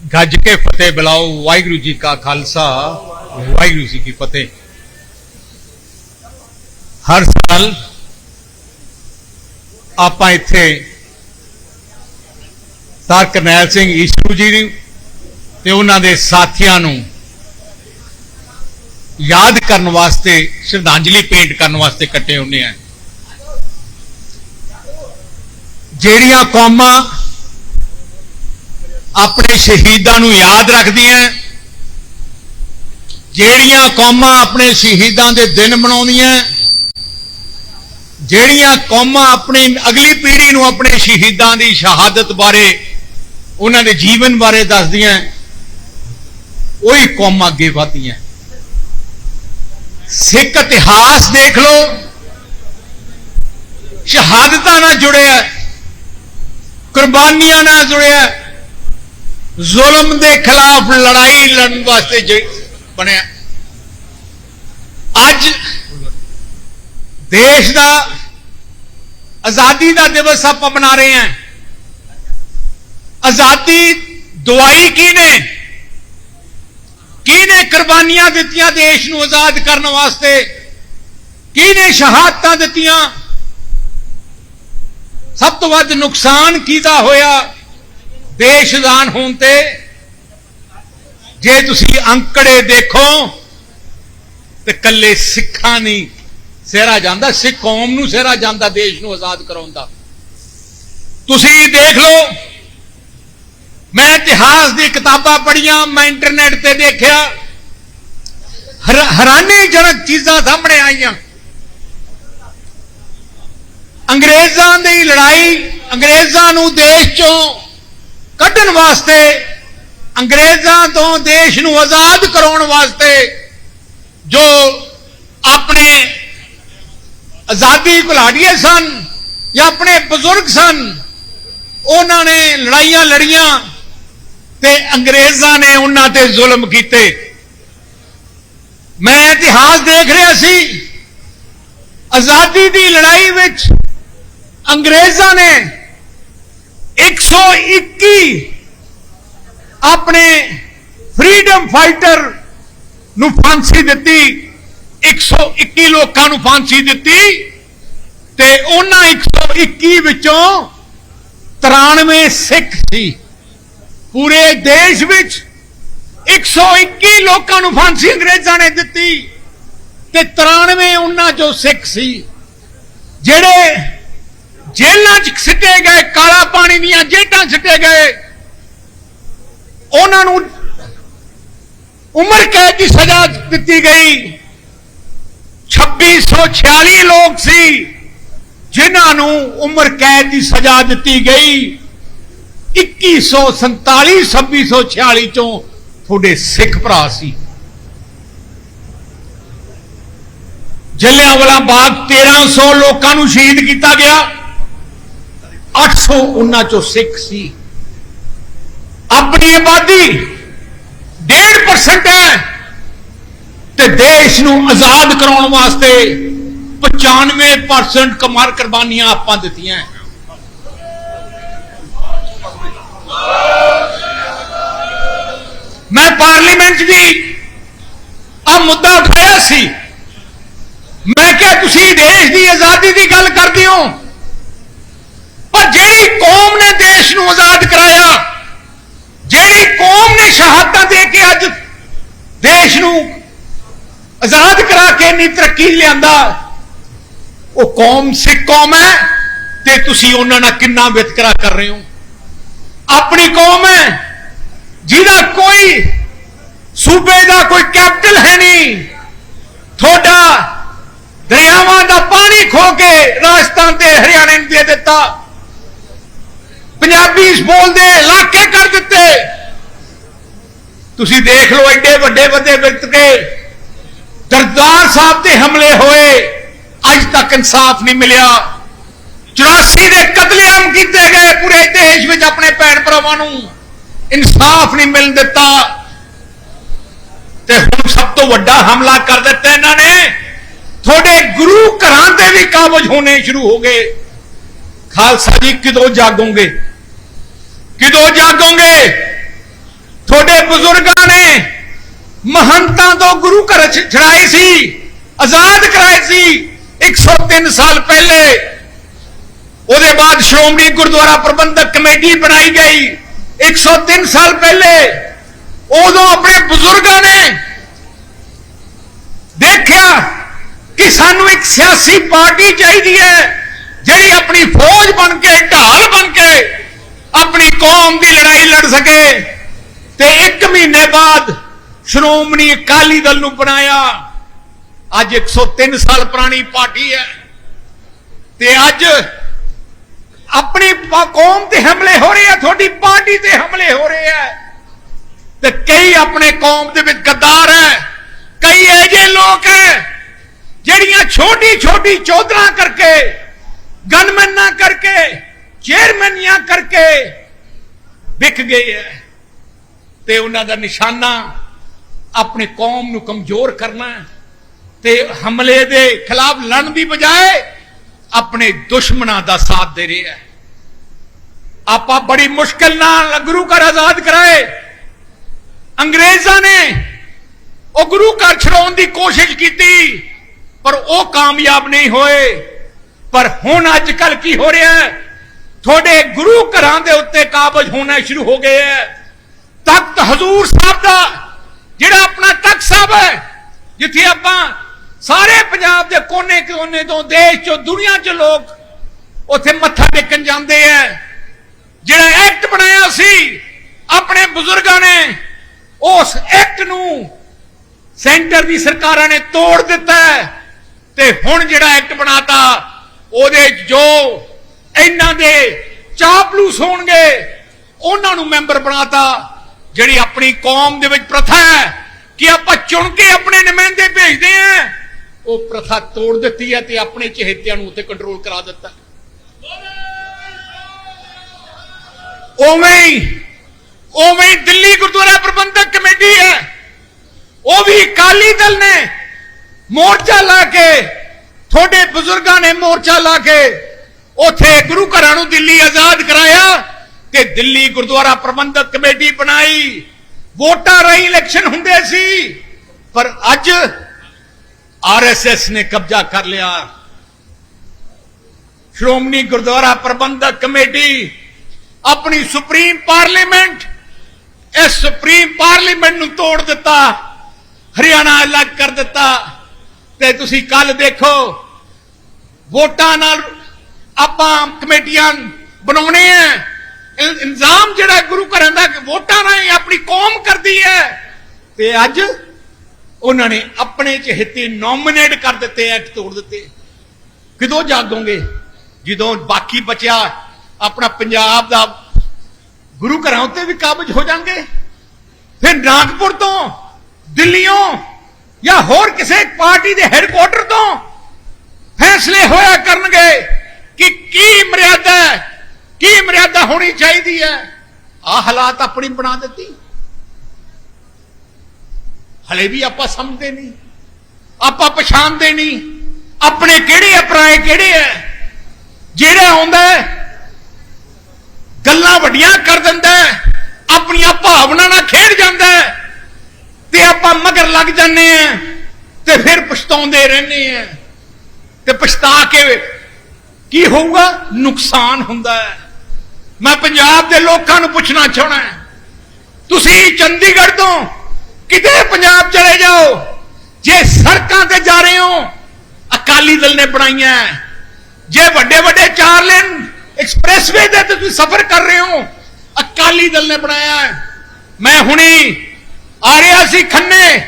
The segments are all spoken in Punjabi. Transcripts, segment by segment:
ਗੱਜ ਕੇ ਫਤਿਹ ਬੁਲਾਓ, ਵਾਹਿਗੁਰੂ ਜੀ ਕਾ ਖਾਲਸਾ, ਵਾਹਿਗੁਰੂ ਜੀ ਕੀ ਫਤਿਹ। ਹਰ ਸਾਲ ਆਪਾਂ ਇੱਥੇ ਤਾਂ ਕਰਨੈਲ ਸਿੰਘ ਈਸ਼ੂ ਜੀ ਨੂੰ ਤੇ ਉਹਨਾਂ ਦੇ ਸਾਥੀਆਂ ਨੂੰ ਯਾਦ ਕਰਨ ਵਾਸਤੇ, ਸ਼ਰਧਾਂਜਲੀ ਭੇਂਟ ਕਰਨ ਵਾਸਤੇ ਇਕੱਠੇ ਹੁੰਨੇ ਆ ਜਿਹੜੀਆਂ ਕੌਮਾਂ ਆਪਣੇ ਸ਼ਹੀਦਾਂ ਨੂੰ ਯਾਦ ਰੱਖਦੀਆਂ ਜਿਹੜੀਆਂ ਕੌਮਾਂ ਆਪਣੇ ਸ਼ਹੀਦਾਂ ਦੇ ਦਿਨ ਮਨਾਉਂਦੀਆਂ ਜਿਹੜੀਆਂ ਕੌਮਾਂ ਆਪਣੀ ਅਗਲੀ ਪੀੜ੍ਹੀ ਨੂੰ ਆਪਣੇ ਸ਼ਹੀਦਾਂ ਦੀ ਸ਼ਹਾਦਤ ਬਾਰੇ ਉਹਨਾਂ ਦੇ ਜੀਵਨ ਬਾਰੇ ਦੱਸਦੀਆਂ ਉਹੀ ਕੌਮਾਂ ਅੱਗੇ ਵਧਦੀਆਂ ਸਿੱਖ ਇਤਿਹਾਸ ਦੇਖ ਲਓ, ਸ਼ਹਾਦਤਾਂ ਨਾਲ ਜੁੜਿਆ ਕੁਰਬਾਨੀਆਂ ਨਾਲ ਜੁੜਿਆ ਜ਼ੁਲਮ ਦੇ ਖਿਲਾਫ ਲੜਾਈ ਲੜਨ ਵਾਸਤੇ ਬਣਿਆ। ਅੱਜ ਦੇਸ਼ ਦਾ ਆਜ਼ਾਦੀ ਦਾ ਦਿਵਸ ਆਪਾਂ ਮਨਾ ਰਹੇ ਹਾਂ। ਆਜ਼ਾਦੀ ਦਵਾਈ ਕਿਹਨੇ? ਕਿਹਨੇ ਕੁਰਬਾਨੀਆਂ ਦਿੱਤੀਆਂ ਦੇਸ਼ ਨੂੰ ਆਜ਼ਾਦ ਕਰਨ ਵਾਸਤੇ? ਕਿਹਨੇ ਸ਼ਹਾਦਤਾਂ ਦਿੱਤੀਆਂ? ਸਭ ਤੋਂ ਵੱਧ ਨੁਕਸਾਨ ਕਿਹਦਾ ਹੋਇਆ? ਦੇਸ਼ ਆਜ਼ਾਦ ਹੋਣ ਤੇ ਜੇ ਤੁਸੀਂ ਅੰਕੜੇ ਦੇਖੋ ਤੇ ਕੱਲੇ ਸਿੱਖਾਂ ਨਹੀਂ, ਸਿਹਰਾ ਜਾਂਦਾ, ਸਿੱਖ ਕੌਮ ਨੂੰ ਸਿਹਰਾ ਜਾਂਦਾ, ਦੇਸ਼ ਨੂੰ ਆਜ਼ਾਦ ਕਰਾਉਣ ਦਾ। ਤੁਸੀਂ ਦੇਖ ਲਓ, ਮੈਂ ਇਤਿਹਾਸ ਦੀ ਕਿਤਾਬਾਂ ਪੜ੍ਹੀਆਂ, ਮੈਂ ਇੰਟਰਨੈਟ ਤੇ ਦੇਖਿਆ ਹੈਰਾਨੀਜਨਕ ਚੀਜ਼ਾਂ ਸਾਹਮਣੇ ਆਈਆਂ। ਅੰਗਰੇਜ਼ਾਂ ਦੀ ਲੜਾਈ ਅੰਗਰੇਜ਼ਾਂ ਨੂੰ ਦੇਸ਼ ਚੋਂ ਕੱਢਣ ਵਾਸਤੇ, ਅੰਗਰੇਜ਼ਾਂ ਤੋਂ ਦੇਸ਼ ਨੂੰ ਆਜ਼ਾਦ ਕਰਾਉਣ ਵਾਸਤੇ ਜੋ ਆਪਣੇ ਆਜ਼ਾਦੀ ਘੁਲਾੜੀਏ ਸਨ ਜਾਂ ਆਪਣੇ ਬਜ਼ੁਰਗ ਸਨ, ਉਹਨਾਂ ਨੇ ਲੜਾਈਆਂ ਲੜੀਆਂ ਤੇ ਅੰਗਰੇਜ਼ਾਂ ਨੇ ਉਹਨਾਂ ਤੇ ਜ਼ੁਲਮ ਕੀਤੇ। ਮੈਂ ਇਤਿਹਾਸ ਦੇਖ ਰਿਹਾ ਸੀ, ਆਜ਼ਾਦੀ ਦੀ ਲੜਾਈ ਵਿੱਚ ਅੰਗਰੇਜ਼ਾਂ ਨੇ 121 ਆਪਣੇ ਫਰੀडम ਫਾਈਟਰ ਨੂੰ ਫਾਂਸੀ ਦਿੱਤੀ 121 ਲੋਕਾਂ ਨੂੰ ਫਾਂਸੀ ਦਿੱਤੀ ਤੇ ਉਹਨਾਂ 121 ਵਿੱਚੋਂ 93 ਸਿੱਖ ਸੀ। ਪੂਰੇ ਦੇਸ਼ ਵਿੱਚ 121 ਲੋਕਾਂ ਨੂੰ ਫਾਂਸੀ ਅੰਗਰੇਜ਼ਾਂ ਨੇ ਦਿੱਤੀ ਤੇ 93 ਉਹਨਾਂ ਚੋਂ ਸਿੱਖ ਸੀ, ਜਿਹੜੇ ਜੇਲ੍ਹਾਂ 'ਚ ਸਿੱਟੇ ਗਏ, ਕਾਲਾ ਪਾਣੀ ਦੀਆਂ ਜੇਟਾਂ ਸਿੱਟੇ ਗਏ। ਉਹਨਾਂ ਨੂੰ ਉਮਰ ਕੈਦ ਦੀ ਸਜ਼ਾ ਦਿੱਤੀ ਗਈ। 2646 ਲੋਕ ਸੀ ਜਿਨ੍ਹਾਂ ਨੂੰ ਉਮਰ ਕੈਦ ਦੀ ਸਜ਼ਾ ਦਿੱਤੀ ਗਈ। 2147 2646 ਚੋਂ ਤੁਹਾਡੇ ਸਿੱਖ ਭਰਾ ਸੀ। ਜਲਿਆਂਵਾਲਾ ਬਾਗ 1300 ਲੋਕਾਂ ਨੂੰ ਸ਼ਹੀਦ ਕੀਤਾ ਗਿਆ। 800 ਉਹਨਾਂ ਚੋਂ ਸਿੱਖ ਸੀ। ਆਪਣੀ ਆਬਾਦੀ 1.5% ਹੈ ਤੇ ਦੇਸ਼ ਨੂੰ ਆਜ਼ਾਦ ਕਰਾਉਣ ਵਾਸਤੇ 95% ਕਮਾਰ ਕੁਰਬਾਨੀਆਂ ਆਪਾਂ ਦਿੱਤੀਆਂ ਮੈਂ ਪਾਰਲੀਮੈਂਟ 'ਚ ਵੀ ਆ ਮੁੱਦਾ ਉਠਾਇਆ ਸੀ। ਮੈਂ ਕਿਹਾ, ਤੁਸੀਂ ਦੇਸ਼ ਦੀ ਆਜ਼ਾਦੀ ਦੀ ਗੱਲ ਕਰਦੇ ਹੋ? ਪਰ ਜਿਹੜੀ ਕੌਮ ਨੇ ਦੇਸ਼ ਨੂੰ ਆਜ਼ਾਦ ਕਰਾਇਆ, ਜਿਹੜੀ ਕੌਮ ਨੇ ਸ਼ਹਾਦਤਾਂ ਦੇ ਕੇ ਅੱਜ ਦੇਸ਼ ਨੂੰ ਆਜ਼ਾਦ ਕਰਾ ਕੇ ਇੰਨੀ ਤਰੱਕੀ ਲਿਆਂਦਾ, ਉਹ ਕੌਮ ਸਿੱਖ ਕੌਮ ਹੈ ਤੇ ਤੁਸੀਂ ਉਹਨਾਂ ਨਾਲ ਕਿੰਨਾ ਵਿਤਕਰਾ ਕਰ ਰਹੇ ਹੋ? ਆਪਣੀ ਕੌਮ ਹੈ ਜਿਹਦਾ ਕੋਈ ਸੂਬੇ ਦਾ ਕੋਈ ਕੈਪੀਟਲ ਹੈ ਨਹੀਂ। ਤੁਹਾਡਾ ਦਰਿਆਵਾਂ ਦਾ ਪਾਣੀ ਖੋ ਕੇ ਰਾਜਸਥਾਨ ਤੇ ਹਰਿਆਣੇ ਨੂੰ ਦੇ ਦਿੱਤਾ। ਪੰਜਾਬੀ ਬੋਲਦੇ ਇਲਾਕੇ ਕਰ ਦਿੱਤੇ। ਤੁਸੀਂ ਦੇਖ ਲਓ ਐਡੇ ਵੱਡੇ ਵੱਡੇ ਵਿਤਕੇ ਦਰਦਾਰ ਸਾਹਿਬ ਤੇ ਹਮਲੇ ਹੋਏ। ਅੱਜ ਤੱਕ ਇਨਸਾਫ ਨਹੀਂ ਮਿਲਿਆ। 84 ਦੇ ਕਤਲੇਆਮ ਕੀਤੇ ਗਏ ਪੂਰੇ ਦੇਸ਼ ਵਿੱਚ ਆਪਣੇ ਭੈਣ ਭਰਾਵਾਂ ਨੂੰ। ਇਨਸਾਫ ਨਹੀਂ ਮਿਲਣ ਦਿੱਤਾ। ਤੇ ਹੁਣ ਸਭ ਤੋਂ ਵੱਡਾ ਹਮਲਾ ਕਰ ਦਿੱਤਾ ਇਹਨਾਂ ਨੇ। ਤੁਹਾਡੇ ਗੁਰੂ ਘਰਾਂ ਤੇ ਵੀ ਕਾਬਜ ਹੋਣੇ ਸ਼ੁਰੂ ਹੋ ਗਏ। ਖਾਲਸਾ ਜੀ ਕਿਦੋਂ ਜਾਗੋਗੇ? ਕਿਦੋਂ ਜਾਗੋਗੇ? ਤੁਹਾਡੇ ਬਜ਼ੁਰਗਾਂ ਨੇ ਮਹੰਤਾਂ ਤੋਂ ਗੁਰੂ ਘਰ ਛ- ਛੁਡਾਏ ਸੀ, ਆਜ਼ਾਦ ਕਰਾਏ ਸੀ 103 ਸਾਲ ਪਹਿਲੇ। ਉਹਦੇ ਬਾਅਦ ਸ਼੍ਰੋਮਣੀ ਗੁਰਦੁਆਰਾ ਪ੍ਰਬੰਧਕ ਕਮੇਟੀ ਬਣਾਈ ਗਈ। 103 ਸਾਲ ਪਹਿਲੇ ਉਦੋਂ ਆਪਣੇ ਬਜ਼ੁਰਗਾਂ ਨੇ ਦੇਖਿਆ ਕਿ ਸਾਨੂੰ ਇੱਕ ਸਿਆਸੀ ਪਾਰਟੀ ਚਾਹੀਦੀ ਹੈ, ਜਿਹੜੀ ਆਪਣੀ ਫੌਜ ਬਣ ਕੇ, ਢਾਲ ਬਣ ਕੇ ਆਪਣੀ ਕੌਮ ਦੀ ਲੜਾਈ ਲੜ ਸਕੇ ਤੇ ਇੱਕ ਮਹੀਨੇ ਬਾਅਦ ਸ਼੍ਰੋਮਣੀ ਅਕਾਲੀ ਦਲ ਨੂੰ ਬਣਾਇਆ। ਅੱਜ 103 ਸਾਲ ਪੁਰਾਣੀ ਪਾਰਟੀ ਹੈ। ਤੇ ਅੱਜ ਆਪਣੀ ਕੌਮ ਤੇ ਹਮਲੇ ਹੋ ਰਹੇ ਆ, ਤੁਹਾਡੀ ਪਾਰਟੀ ਤੇ ਹਮਲੇ ਹੋ ਰਹੇ ਆ। ਤੇ ਕਈ ਆਪਣੇ ਕੌਮ ਦੇ ਵਿੱਚ ਗੱਦਾਰ ਹੈ, ਕਈ ਐਜੇ ਲੋਕ ਹੈ, ਜਿਹੜੀਆਂ ਛੋਟੀ ਛੋਟੀ ਚੌਧਰਾਂ ਕਰਕੇ, ਗਨਮੈਨਾਂ ਕਰਕੇ ਚੇਅਰਮੈਨੀਆਂ ਕਰਕੇ ਵਿਕ ਗਏ ਹੈ। ਤੇ ਉਹਨਾਂ ਦਾ ਨਿਸ਼ਾਨਾ ਆਪਣੀ ਕੌਮ ਨੂੰ ਕਮਜ਼ੋਰ ਕਰਨਾ ਤੇ ਹਮਲੇ ਦੇ ਖਿਲਾਫ ਲੜਨ ਦੀ ਬਜਾਏ ਆਪਣੇ ਦੁਸ਼ਮਣਾਂ ਦਾ ਸਾਥ ਦੇ ਰਿਹਾ ਹੈ। ਆਪਾਂ ਬੜੀ ਮੁਸ਼ਕਲ ਨਾਲ ਗੁਰੂ ਘਰ ਆਜ਼ਾਦ ਕਰਾਏ। ਅੰਗਰੇਜ਼ਾਂ ਨੇ ਉਹ ਗੁਰੂ ਘਰ ਛਡਾਉਣ ਦੀ ਕੋਸ਼ਿਸ਼ ਕੀਤੀ, ਪਰ ਉਹ ਕਾਮਯਾਬ ਨਹੀਂ ਹੋਏ। ਪਰ ਹੁਣ ਅੱਜ ਕੱਲ ਕੀ ਹੋ ਰਿਹਾ ਹੈ? ਤੁਹਾਡੇ ਗੁਰੂ ਘਰਾਂ ਦੇ ਉੱਤੇ ਕਾਬਜ ਹੋਣਾ ਸ਼ੁਰੂ ਹੋ ਗਏ ਹੈ। ਤਖਤ ਹਜ਼ੂਰ ਸਾਹਿਬ ਦਾ ਜਿਹੜਾ ਆਪਣਾ ਤਖਤ ਸਾਹਿਬ ਹੈ, ਜਿੱਥੇ ਆਪਾਂ ਸਾਰੇ ਪੰਜਾਬ ਦੇ ਕੋਨੇ-ਕੋਨੇ ਤੋਂ, ਦੇਸ਼ ਚੋਂ, ਦੁਨੀਆ 'ਚ ਲੋਕ ਉੱਥੇ ਮੱਥਾ ਟੇਕਣ ਜਾਂਦੇ ਐ ਜਿਹੜਾ ਐਕਟ ਬਣਾਇਆ ਸੀ, ਆਪਣੇ ਬਜ਼ੁਰਗਾਂ ਨੇ, ਉਸ ਐਕਟ ਨੂੰ ਸੈਂਟਰ ਦੀ ਸਰਕਾਰਾਂ ਨੇ ਤੋੜ ਦਿੱਤਾ ਤੇ ਹੁਣ ਜਿਹੜਾ ਐਕਟ ਬਣਾਤਾ, ਉਹਦੇ ਜੋ ਇਹਨਾਂ ਦੇ ਚਾਪਲੂਸ ਹੋਣਗੇ। ਉਹਨਾਂ ਨੂੰ ਮੈਂਬਰ ਬਣਾਤਾ, ਜਿਹੜੀ ਆਪਣੀ ਕੌਮ ਦੇ ਵਿੱਚ ਪ੍ਰਥਾ ਹੈ ਕਿ ਆਪਾਂ ਚੁਣ ਕੇ ਆਪਣੇ ਨੁਮਾਇੰਦੇ ਭੇਜਦੇ ਆ ਉਹ ਪ੍ਰਥਾ ਤੋੜ ਦਿੱਤੀ ਹੈ ਤੇ ਆਪਣੇ ਚਹੇਤਿਆਂ ਨੂੰ ਉੱਤੇ ਕੰਟਰੋਲ ਕਰਾ ਦਿੱਤਾ। ਉਵੇਂ ਉਵੇਂ ਦਿੱਲੀ ਗੁਰਦੁਆਰਾ ਪ੍ਰਬੰਧਕ ਕਮੇਟੀ ਹੈ। ਉਹ ਵੀ ਅਕਾਲੀ ਦਲ ਨੇ ਮੋਰਚਾ ਲਾ ਕੇ, ਤੁਹਾਡੇ ਬਜ਼ੁਰਗਾਂ ਨੇ ਮੋਰਚਾ ਲਾ ਕੇ ਉਥੇ ਗੁਰੂ ਘਰਾਂ ਨੂੰ ਦਿੱਲੀ ਆਜ਼ਾਦ ਕਰਾਇਆ ਤੇ ਦਿੱਲੀ ਗੁਰਦੁਆਰਾ ਪ੍ਰਬੰਧਕ ਕਮੇਟੀ ਬਣਾਈ। ਵੋਟਾਂ ਰਾਹੀਂ ਇਲੈਕਸ਼ਨ ਹੁੰਦੇ ਸੀ, ਪਰ ਅੱਜ ਆਰਐਸਐਸ ਨੇ ਕਬਜ਼ਾ ਕਰ ਲਿਆ। ਸ਼੍ਰੋਮਣੀ ਗੁਰਦੁਆਰਾ ਪ੍ਰਬੰਧਕ ਕਮੇਟੀ, ਆਪਣੀ ਸੁਪਰੀਮ ਪਾਰਲੀਮੈਂਟ, ਇਸ ਸੁਪਰੀਮ ਪਾਰਲੀਮੈਂਟ ਨੂੰ ਤੋੜ ਦਿੱਤਾ, ਹਰਿਆਣਾ ਅਲੱਗ ਕਰ ਦਿੱਤਾ। ਤੇ ਤੁਸੀਂ ਕੱਲ ਦੇਖੋ, ਵੋਟਾਂ ਨਾਲ ਆਪਾਂ ਕਮੇਟੀਆਂ ਬਣਾਉਣੇ ਆ। ਇਲਜ਼ਾਮ ਜਿਹੜਾ ਗੁਰੂ ਘਰਾਂ ਦਾ ਵੋਟਾਂ ਰਾਹੀਂ ਆਪਣੀ ਕੌਮ ਕਰਦੀ ਹੈ। ਤੇ ਅੱਜ ਉਹਨਾਂ ਨੇ ਆਪਣੇ ਚਹੇਤੇ ਨੋਮੀਨੇਟ ਕਰ ਦਿੱਤੇ ਐਕਟ ਤੋੜ ਦਿੱਤੇ। ਕਿਦੋਂ ਜਾਗੋਗੇ? ਜਦੋਂ ਬਾਕੀ ਬਚਿਆ, ਆਪਣਾ ਪੰਜਾਬ ਦਾ ਗੁਰੂ ਘਰਾਂ ਉੱਤੇ ਵੀ ਕਾਬਜ ਹੋ ਜਾਣਗੇ? ਫਿਰ ਨਾਗਪੁਰ ਤੋਂ ਦਿੱਲੀੋਂ ਜਾਂ ਹੋਰ ਕਿਸੇ ਪਾਰਟੀ ਦੇ ਹੈੱਡਕੁਆਟਰ ਤੋਂ ਫੈਸਲੇ ਹੋਇਆ ਕਰਨਗੇ ਕਿ ਕੀ ਮਰਿਆਦਾ ਹੈ ਕੀ ਮਰਿਆਦਾ ਹੋਣੀ ਚਾਹੀਦੀ ਹੈ। ਆ ਹਾਲਾਤ ਆਪਣੀ ਬਣਾ ਦਿੱਤੀ। ਹਲੇ ਵੀ ਆਪਾਂ ਸਮਝਦੇ ਨਹੀਂ। ਆਪਾਂ ਪਛਾਣਦੇ ਨਹੀਂ। ਆਪਣੇ ਕਿਹੜੇ ਅਪਰਾਏ ਕਿਹੜੇ ਐ ਜਿਹੜਾ ਆਉਂਦਾ ਗੱਲਾਂ ਵੱਡੀਆਂ ਕਰ ਦਿੰਦਾ ਆਪਣੀਆਂ ਭਾਵਨਾ ਨਾਲ ਖੇਡ ਜਾਂਦਾ ਤੇ ਆਪਾਂ ਮਗਰ ਲੱਗ ਜਾਂਦੇ ਆ ਤੇ ਫਿਰ ਪਛਤਾਉਂਦੇ ਰਹਿੰਦੇ ਆ ਤੇ ਪਛਤਾ ਕੇ ਕੀ ਹੋਊਗਾ? ਨੁਕਸਾਨ ਹੁੰਦਾ ਹੈ। ਮੈਂ ਪੰਜਾਬ ਦੇ ਲੋਕਾਂ ਨੂੰ ਪੁੱਛਣਾ ਚਾਹਣਾ ਹੈ ਤੁਸੀਂ ਚੰਡੀਗੜ੍ਹ ਤੋਂ ਕਿਤੇ ਪੰਜਾਬ ਚਲੇ ਜਾਓ ਜੇ ਸੜਕਾਂ ਤੇ ਜਾ ਰਹੇ ਹੋ, ਅਕਾਲੀ ਦਲ ਨੇ ਬਣਾਈਆਂ ਜੇ ਵੱਡੇ ਵੱਡੇ ਚਾਰ ਲੇਨ ਐਕਸਪ੍ਰੈਸਵੇ ਦੇ ਤੇ ਤੁਸੀਂ ਸਫ਼ਰ ਕਰ ਰਹੇ ਹੋ, ਅਕਾਲੀ ਦਲ ਨੇ ਬਣਾਇਆ ਹੈ। ਮੈਂ ਹੁਣੀ ਆ ਰਿਹਾ ਸੀ ਖੰਨੇ,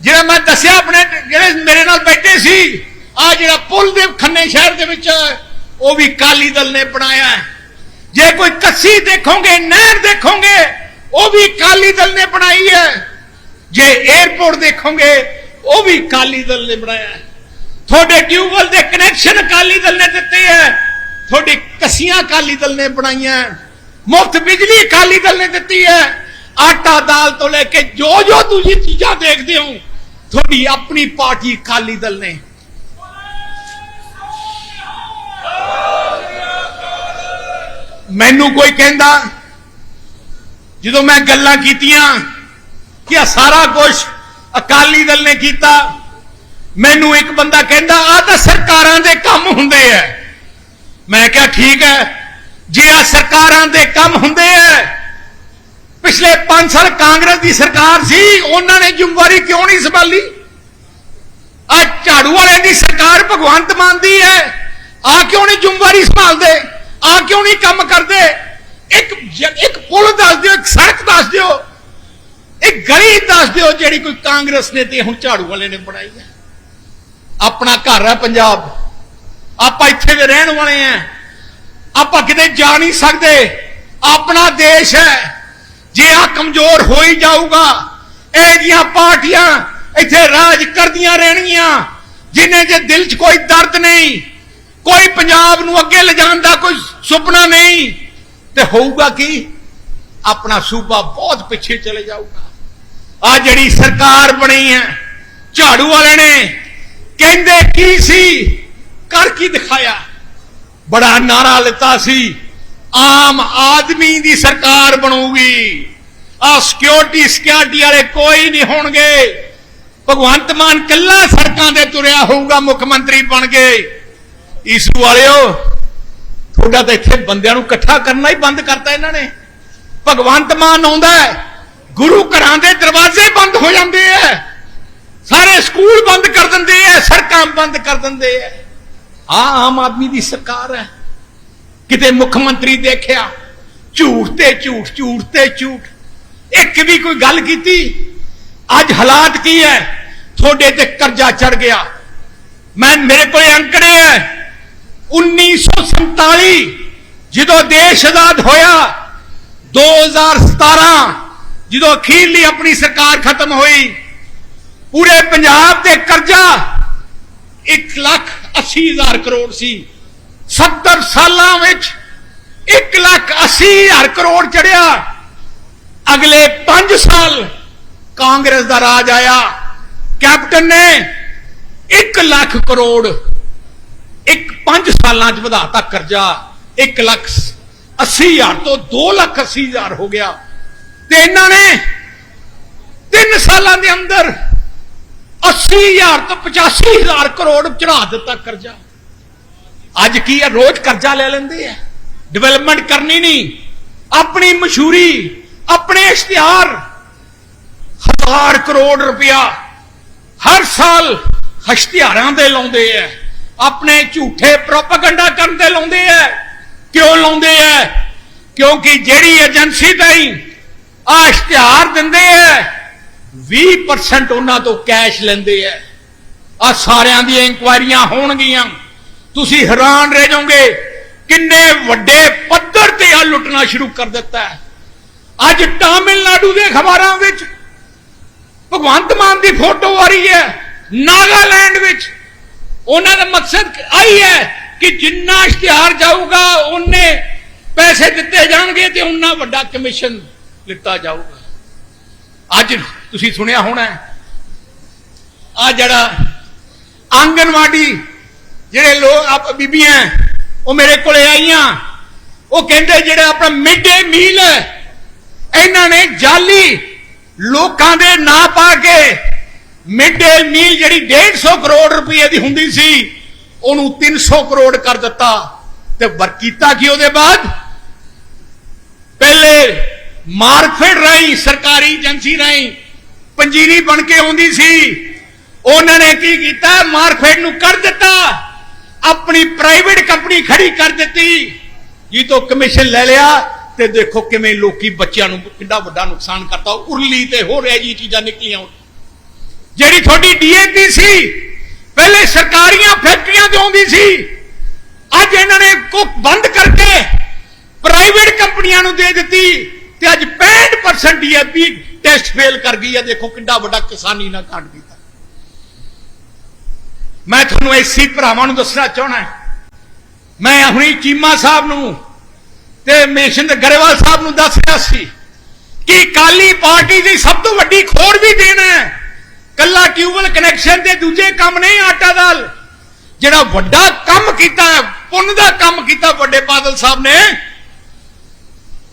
ਜਿਹੜਾ ਮੈਂ ਦੱਸਿਆ ਆਪਣੇ ਜਿਹੜੇ ਮੇਰੇ ਨਾਲ ਬੈਠੇ ਸੀ ਆ ਜਿਹੜਾ ਪੁਲ ਦੇ ਖੰਨੇ ਸ਼ਹਿਰ ਦੇ ਵਿੱਚ ਉਹ ਵੀ ਅਕਾਲੀ ਦਲ ਨੇ ਬਣਾਇਆ ਹੈ। ਜੇ ਕੋਈ ਕੱਸੀ ਦੇਖੋਗੇ ਨਹਿਰ ਦੇਖੋਗੇ, ਉਹ ਵੀ ਅਕਾਲੀ ਦਲ ਨੇ ਬਣਾਈ ਹੈ। ਜੇ 에어ਪੋਰਟ ਦੇਖੋਗੇ, ਉਹ ਵੀ ਅਕਾਲੀ ਦਲ ਨੇ ਬਣਾਇਆ ਹੈ। ਤੁਹਾਡੇ ਟਿਊਬਵੈਲ ਦੇ ਕਨੈਕਸ਼ਨ ਅਕਾਲੀ ਦਲ ਨੇ ਦਿੱਤੇ ਹੈ। ਤੁਹਾਡੀ ਕੱਸੀਆਂ ਅਕਾਲੀ ਦਲ ਨੇ ਬਣਾਈਆਂ ਮੁਫਤ ਬਿਜਲੀ ਅਕਾਲੀ ਦਲ ਨੇ ਦਿੱਤੀ ਹੈ। ਆਟਾ ਦਾਲ ਤੋਂ ਲੈ ਕੇ ਜੋ ਜੋ ਤੁਸੀਂ ਚੀਜ਼ਾਂ ਦੇਖਦੇ ਹੋ, ਤੁਹਾਡੀ ਆਪਣੀ ਪਾਰਟੀ ਅਕਾਲੀ ਦਲ ਨੇ ਮੈਨੂੰ ਕੋਈ ਕਹਿੰਦਾ, ਜਦੋਂ ਮੈਂ ਗੱਲਾਂ ਕੀਤੀਆਂ ਕਿ ਆ ਸਾਰਾ ਕੁਝ ਅਕਾਲੀ ਦਲ ਨੇ ਕੀਤਾ, ਮੈਨੂੰ ਇੱਕ ਬੰਦਾ ਕਹਿੰਦਾ ਆ ਤਾਂ ਸਰਕਾਰਾਂ ਦੇ ਕੰਮ ਹੁੰਦੇ ਐ। ਮੈਂ ਕਿਹਾ, ਠੀਕ ਹੈ ਜੇ ਆ ਸਰਕਾਰਾਂ ਦੇ ਕੰਮ ਹੁੰਦੇ ਐ, ਪਿਛਲੇ 5 ਸਾਲ ਕਾਂਗਰਸ ਦੀ ਸਰਕਾਰ ਸੀ, ਉਹਨਾਂ ਨੇ ਜ਼ਿੰਮੇਵਾਰੀ ਕਿਉਂ ਨਹੀਂ ਸੰਭਾਲੀ? ਆ ਝਾੜੂ ਵਾਲਿਆਂ ਦੀ ਸਰਕਾਰ ਭਗਵੰਤ ਮਾਨ ਦੀ ਹੈ ਆ ਕਿਉਂ ਨਹੀਂ ਜ਼ਿੰਮੇਵਾਰੀ ਸੰਭਾਲਦੇ? ਆ ਕਿਉਂ ਨਹੀਂ ਕੰਮ ਕਰਦੇ? ਇੱਕ ਇੱਕ ਪੁਲ ਦੱਸ ਦਿਓ, ਇੱਕ ਸੜਕ ਦੱਸ ਦਿਓ, ਇੱਕ ਗਲੀ ਦੱਸ ਦਿਓ ਜਿਹੜੀ ਕੋਈ ਕਾਂਗਰਸ ਨੇ ਤੇ ਹੁਣ ਝਾੜੂ ਵਾਲੇ ਨੇ ਬਣਾਈ ਹੈ। ਆਪਣਾ ਘਰ ਹੈ ਪੰਜਾਬ। ਆਪਾਂ ਇੱਥੇ ਦੇ ਰਹਿਣ ਵਾਲੇ ਆ ਆਪਾਂ ਕਿਤੇ ਜਾ ਨਹੀਂ ਸਕਦੇ। ਆਪਣਾ ਦੇਸ਼ ਹੈ। ਜੇ ਆ ਕਮਜ਼ੋਰ ਹੋ ਹੀ ਜਾਊਗਾ, ਇਹ ਜੀਆਂ ਪਾਰਟੀਆਂ ਇੱਥੇ ਰਾਜ ਕਰਦੀਆਂ ਰਹਿਣਗੀਆਂ, ਜਿਨ੍ਹਾਂ ਦੇ ਦਿਲ 'ਚ ਕੋਈ ਦਰਦ ਨਹੀਂ। ਕੋਈ ਪੰਜਾਬ ਨੂੰ ਅੱਗੇ ਲਿਜਾਣ ਦਾ ਕੋਈ ਸੁਪਨਾ ਨਹੀਂ। ਤੇ ਹੋਊਗਾ ਕੀ? ਆਪਣਾ ਸੂਬਾ ਬਹੁਤ ਪਿੱਛੇ ਚਲੇ ਜਾਊਗਾ। ਆ ਜਿਹੜੀ ਸਰਕਾਰ ਬਣੀ ਹੈ, ਝਾੜੂ ਵਾਲੇ ਨੇ, ਕਹਿੰਦੇ ਕੀ ਸੀ? ਕਰ ਕੀ ਦਿਖਾਇਆ? ਬੜਾ ਨਾਰਾ ਲਿੱਤਾ ਸੀ, ਆਮ ਆਦਮੀ ਦੀ ਸਰਕਾਰ ਬਣੂਗੀ। ਆ ਸਿਕਿਉਰਿਟੀ ਸਿਕਿਉਰਿਟੀ ਵਾਲੇ ਕੋਈ ਨਹੀਂ ਹੋਣਗੇ। ਭਗਵੰਤ ਮਾਨ ਕੱਲਾ ਸੜਕਾਂ ਤੇ ਤੁਰਿਆ ਹੋਊਗਾ, ਮੁੱਖ ਮੰਤਰੀ ਬਣ ਕੇ। ਇਸ ਵਾਲਿਓ ਤੁਹਾਡਾ ਤਾਂ ਇੱਥੇ ਬੰਦਿਆਂ ਨੂੰ ਇਕੱਠਾ ਕਰਨਾ ਹੀ ਬੰਦ ਕਰਤਾ ਇਹਨਾਂ ਨੇ। ਭਗਵੰਤ ਮਾਨ ਆਉਂਦਾ ਹੈ, ਗੁਰੂ ਘਰਾਂ ਦੇ ਦਰਵਾਜ਼ੇ ਬੰਦ ਹੋ ਜਾਂਦੇ ਐ। ਸਾਰੇ ਸਕੂਲ ਬੰਦ ਕਰ ਦਿੰਦੇ ਐ ਸੜਕਾਂ ਬੰਦ ਕਰ ਦਿੰਦੇ ਐ। ਆ ਆਮ ਆਦਮੀ ਦੀ ਸਰਕਾਰ ਹੈ ਕਿਤੇ ਮੁੱਖ ਮੰਤਰੀ ਦੇਖਿਆ ਝੂਠ ਤੇ ਝੂਠ ਝੂਠ ਤੇ ਝੂਠ। ਇੱਕ ਵੀ ਕੋਈ ਗੱਲ ਕੀਤੀ ਅੱਜ ਹਾਲਾਤ ਕੀ ਹੈ ਤੁਹਾਡੇ ਤੇ ਕਰਜ਼ਾ ਚੜ ਗਿਆ। ਮੈਂ ਮੇਰੇ ਕੋਲ ਅੰਕੜੇ ਹੈ 1947 ਜਦੋਂ ਦੇਸ਼ ਆਜ਼ਾਦ ਹੋਇਆ 2017 ਜਦੋਂ ਅਖੀਰਲੀ ਆਪਣੀ ਸਰਕਾਰ ਖਤਮ ਹੋਈ, ਪੂਰੇ ਪੰਜਾਬ ਤੇ ਕਰਜ਼ਾ 1 ਲੱਖ 80 ਹਜ਼ਾਰ ਕਰੋੜ ਸੀ। 70 ਸਾਲਾਂ ਵਿੱਚ 1 ਲੱਖ 80 ਹਜ਼ਾਰ ਕਰੋੜ ਚੜਿਆ। ਅਗਲੇ 5 ਸਾਲ ਕਾਂਗਰਸ ਦਾ ਰਾਜ ਆਇਆ। ਕੈਪਟਨ ਨੇ 1 ਲੱਖ ਕਰੋੜ 5 ਸਾਲਾਂ ਚ ਵਧਾਤਾ ਕਰਜ਼ਾ 1 ਲੱਖ 80 ਹਜ਼ਾਰ ਤੋਂ 2 ਲੱਖ 80 ਹਜ਼ਾਰ ਹੋ ਗਿਆ। ਤੇ ਇਹਨਾਂ ਨੇ 3 ਸਾਲਾਂ ਦੇ ਅੰਦਰ 80 ਹਜ਼ਾਰ ਤੋਂ 85 ਹਜ਼ਾਰ ਕਰੋੜ ਚੜਾ ਦਿੱਤਾ ਕਰਜ਼ਾ। ਅੱਜ ਕੀ ਹੈ ਰੋਜ਼ ਕਰਜ਼ਾ ਲੈ ਲੈਂਦੇ ਆ। ਡਿਵੈਲਪਮੈਂਟ ਕਰਨੀ ਨਹੀਂ। ਆਪਣੀ ਮਸ਼ਹੂਰੀ, ਆਪਣੇ ਇਸ਼ਤਿਹਾਰ, ਹਜ਼ਾਰ ਕਰੋੜ ਰੁਪਇਆ ਹਰ ਸਾਲ ਇਸ਼ਤਿਹਾਰਾਂ ਦੇ ਲਾਉਂਦੇ ਆ। ਆਪਣੇ ਝੂਠੇ ਪ੍ਰੋਪਗੈਂਡਾ ਕਰਨ ਤੇ ਲਾਉਂਦੇ ਆ ਕਿਉਂ ਲਾਉਂਦੇ ਆ ਕਿਉਂਕਿ ਜਿਹੜੀ ਏਜੰਸੀ ਤਾਈ ਆ ਇਸ਼ਤਿਹਾਰ ਦਿੰਦੇ ਆ 20% ਉਹਨਾਂ ਤੋਂ ਕੈਸ਼ ਲੈਂਦੇ ਆ ਆ ਸਾਰਿਆਂ ਦੀਆਂ ਇਨਕੁਆਇਰੀਆਂ ਹੋਣਗੀਆਂ। ਤੁਸੀਂ ਹੈਰਾਨ ਰਹਿ ਜਾਓਗੇ ਕਿੰਨੇ ਵੱਡੇ ਪੱਧਰ ਤੇ ਆ ਲੁੱਟਣਾ ਸ਼ੁਰੂ ਕਰ ਦਿੱਤਾ ਹੈ ਅੱਜ ਤਾਮਿਲਨਾਡੂ ਦੇ ਅਖਬਾਰਾਂ ਵਿੱਚ ਭਗਵੰਤ ਮਾਨ ਦੀ ਫੋਟੋ ਆ ਰਹੀ ਹੈ ਨਾਗਾਲੈਂਡ ਵਿੱਚ। ਉਹਨਾਂ ਦਾ ਮਕਸਦ ਆਈ ਹੈ ਕਿ ਜਿੰਨਾ ਇਸ਼ਤਿਹਾਰ ਜਾਊਗਾ, ਉਹਨੇ ਪੈਸੇ ਦਿੱਤੇ ਜਾਣਗੇ ਤੇ ਉਹਨਾਂ ਵੱਡਾ ਕਮਿਸ਼ਨ ਲਿੱਤਾ ਜਾਊਗਾ। ਅੱਜ ਤੁਸੀਂ ਸੁਣਿਆ ਹੋਣਾ ਆ ਜਿਹੜਾ ਆਂਗਨਵਾੜੀ ਜਿਹੜੇ ਲੋਕ ਆਪ ਬੀਬੀਆਂ ਉਹ ਮੇਰੇ ਕੋਲੇ ਆਈਆਂ। ਉਹ ਕਹਿੰਦੇ ਜਿਹੜਾ ਆਪਣਾ ਮਿਡ ਡੇ ਮੀਲ ਹੈ, ਇਹਨਾਂ ਨੇ ਜਾਲੀ ਲੋਕਾਂ ਦੇ ਨਾਂ ਪਾ ਕੇ ਮਿਡ ਡੇ ਮੀਲ ਜਿਹੜੀ 150 ਕਰੋੜ ਰੁਪਏ ਦੀ ਹੁੰਦੀ ਸੀ, ਉਹਨੂੰ 300 ਕਰੋੜ ਕਰ ਦਿੱਤਾ। ਤੇ ਵਰਕੀਤਾ ਕੀ ਉਹਦੇ ਬਾਅਦ? ਪਹਿਲੇ ਮਾਰਕਫੈਡ ਰਾਹੀਂ, ਸਰਕਾਰੀ ਏਜੰਸੀ ਰਾਹੀਂ ਪੰਜੀਰੀ ਬਣ ਕੇ ਆਉਂਦੀ ਸੀ। ਉਹਨਾਂ ਨੇ ਕੀ ਕੀਤਾ? ਮਾਰਕਫੈਡ ਨੂੰ ਕਰ ਦਿੱਤਾ। ਆਪਣੀ ਪ੍ਰਾਈਵੇਟ ਕੰਪਨੀ ਖੜੀ ਕਰ ਦਿੱਤੀ। ਜੀ ਤੋਂ ਕਮਿਸ਼ਨ ਲੈ ਲਿਆ ਤੇ ਦੇਖੋ ਕਿਵੇਂ ਲੋਕੀ ਬੱਚਿਆਂ ਨੂੰ ਕਿੰਨਾ ਵੱਡਾ ਨੁਕਸਾਨ ਕਰਤਾ। ਉਰਲੀ ਤੇ ਹੋਰ ਇਹ ਜੀ ਚੀਜ਼ਾਂ ਨਿਕਲੀਆਂ। ਜਿਹੜੀ ਤੁਹਾਡੀ ਡੀਏਪੀ ਸੀ, ਪਹਿਲੇ ਸਰਕਾਰੀਆਂ ਫੈਕਟਰੀਆਂ ਤੋਂ ਆਉਂਦੀ ਸੀ, ਅੱਜ ਇਹਨਾਂ ਨੇ ਕੋ ਬੰਦ ਕਰਕੇ ਪ੍ਰਾਈਵੇਟ ਕੰਪਨੀਆਂ ਨੂੰ ਦੇ ਦਿੱਤੀ ਤੇ ਅੱਜ 65% ਡੀਏਪੀ ਟੈਸਟ ਫੇਲ ਕਰ ਗਈ ਹੈ ਦੇਖੋ ਕਿੰਨਾ ਵੱਡਾ ਕਿਸਾਨੀ ਨਾਲ ਕਾਂਡ ਕੀਤਾ। ਮੈਂ ਤੁਹਾਨੂੰ ਐਸੀ ਭਰਾਵਾਂ ਨੂੰ ਦੱਸਣਾ ਚਾਹਣਾ ਮੈਂ ਹੁਣੀ ਚੀਮਾ ਸਾਹਿਬ ਨੂੰ ਤੇ ਮੇਸ਼ਿੰਦ ਗਰੇਵਾਲ ਸਾਹਿਬ ਨੂੰ ਦੱਸ ਰਿਹਾ ਸੀ ਕਿ ਕਾਲੀ ਪਾਰਟੀ ਦੀ ਸਭ ਤੋਂ ਵੱਡੀ ਖੋੜ ਵੀ ਦੇਣਾ ਹੈ। ਕੱਲਾ ਟਿਊਬਲ ਕਨੈਕਸ਼ਨ ਤੇ ਦੂਜੇ ਕੰਮ ਨਹੀਂ, ਆਟਾ ਦਾਲ। ਜਿਹੜਾ ਵੱਡਾ ਕੰਮ ਕੀਤਾ ਪੁੰਨ ਦਾ ਕੰਮ ਕੀਤਾ ਵੱਡੇ ਬਾਦਲ ਸਾਹਿਬ ਨੇ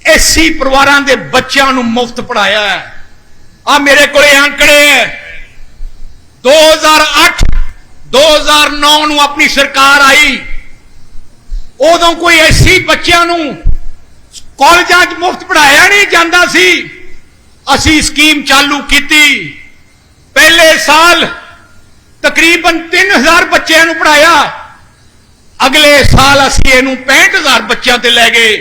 ਐਸੀ ਪਰਿਵਾਰਾਂ ਦੇ ਬੱਚਿਆਂ ਨੂੰ ਮੁਫਤ ਪੜਾਇਆ ਹੈ। ਆ ਮੇਰੇ ਕੋਲੇ ਅੰਕੜੇ ਹੈ। 2008 2009 ਨੂੰ ਆਪਣੀ ਸਰਕਾਰ ਆਈ। ਉਦੋਂ ਕੋਈ ਐਸੀ ਬੱਚਿਆਂ ਨੂੰ ਕਾਲਜਾਂ 'ਚ ਮੁਫਤ ਪੜਾਇਆ ਨਹੀਂ ਜਾਂਦਾ ਸੀ। ਅਸੀਂ ਸਕੀਮ ਚਾਲੂ ਕੀਤੀ। ਪਹਿਲੇ ਸਾਲ ਤਕਰੀਬਨ 3000 ਬੱਚਿਆਂ ਨੂੰ ਪੜਾਇਆ ਅਗਲੇ ਸਾਲ ਅਸੀਂ ਇਹਨੂੰ 65000 ਬੱਚਿਆਂ ਤੇ ਲੈ ਗਏ।